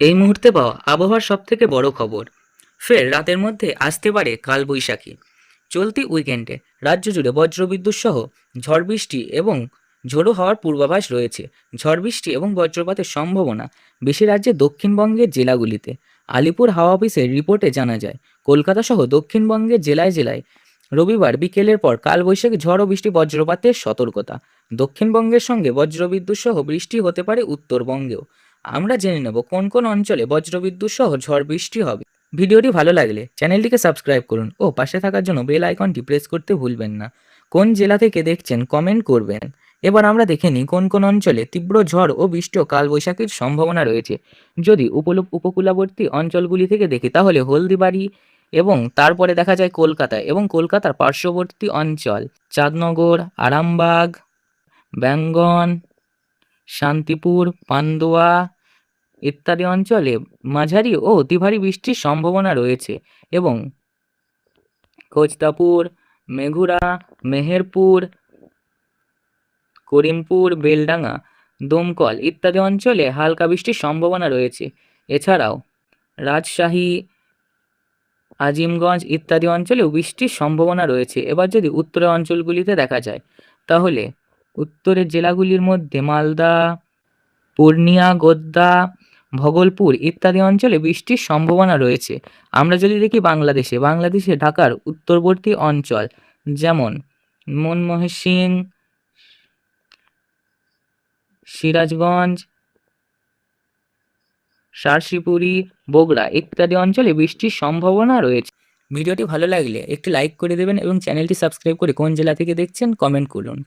এই মুহূর্তে পাওয়া আবহাওয়ার সব থেকে বড় খবর। ফের রাতের মধ্যে আসতে পারে কালবৈশাখী। চলতি উইকেন্ডে রাজ্য জুড়ে বজ্রবিদ্যুৎ সহ ঝড় বৃষ্টি এবং ঝোড়ো হওয়ার পূর্বাভাস রয়েছে। ঝড় বৃষ্টি এবং বজ্রপাতের সম্ভাবনা বেশি রাজ্যে দক্ষিণবঙ্গের জেলাগুলিতে। আলিপুর হাওয়া অফিসের রিপোর্টে জানা যায়, কলকাতা সহ দক্ষিণবঙ্গের জেলায় জেলায় রবিবার বিকেলের পর কালবৈশাখী ঝড় ও বৃষ্টি বজ্রপাতের সতর্কতা। দক্ষিণবঙ্গের সঙ্গে বজ্রবিদ্যুৎ সহ বৃষ্টি হতে পারে উত্তরবঙ্গেও। আমরা জেনে নেব কোন কোন অঞ্চলে বজ্রবিদ্যুৎ সহ ঝড় বৃষ্টি হবে। ভিডিওটি ভালো লাগলে চ্যানেলটিকে সাবস্ক্রাইব করুন ও পাশে থাকার জন্য বেল আইকনটি প্রেস করতে ভুলবেন না। কোন জেলা থেকে দেখছেন কমেন্ট করবেন। এবার আমরা দেখে নিই কোন কোন অঞ্চলে তীব্র ঝড় ও বৃষ্টি কালবৈশাখীর সম্ভাবনা রয়েছে। যদি উপকূলবর্তী অঞ্চলগুলি থেকে দেখি তাহলে হলদিবাড়ি এবং তারপরে দেখা যায় কলকাতা এবং কলকাতার পার্শ্ববর্তী অঞ্চল, চাঁদনগর, আরামবাগ, ব্যাঙ্গন শান্তিপুর, পান্ডুয়া ইত্যাদি অঞ্চলে মাঝারি ও অতি ভারী বৃষ্টির সম্ভাবনা রয়েছে এবং খোজতাপুর মেঘুরা, মেহেরপুর, করিমপুর, বেলডাঙ্গা, দমকল ইত্যাদি অঞ্চলে হালকা বৃষ্টির সম্ভাবনা রয়েছে। এছাড়াও রাজশাহী, আজিমগঞ্জ ইত্যাদি অঞ্চলেও বৃষ্টির সম্ভাবনা রয়েছে। এবার যদি উত্তরের অঞ্চলগুলিতে দেখা যায়, তাহলে উত্তরের জেলাগুলির মধ্যে মালদা, পূর্ণিয়া গোদ্দা ভগলপুর ইত্যাদি অঞ্চলে বৃষ্টির সম্ভাবনা রয়েছে। আমরা যদি দেখি বাংলাদেশে বাংলাদেশে ঢাকার উত্তরবর্তী অঞ্চল যেমন মনমোহন সিং সিরাজগঞ্জ সারসিপুরি বগুড়া ইত্যাদি অঞ্চলে বৃষ্টির সম্ভাবনা রয়েছে। ভিডিওটি ভালো লাগলে একটি লাইক করে দেবেন এবং চ্যানেলটি সাবস্ক্রাইব করে কোন জেলা থেকে দেখছেন কমেন্ট করুন।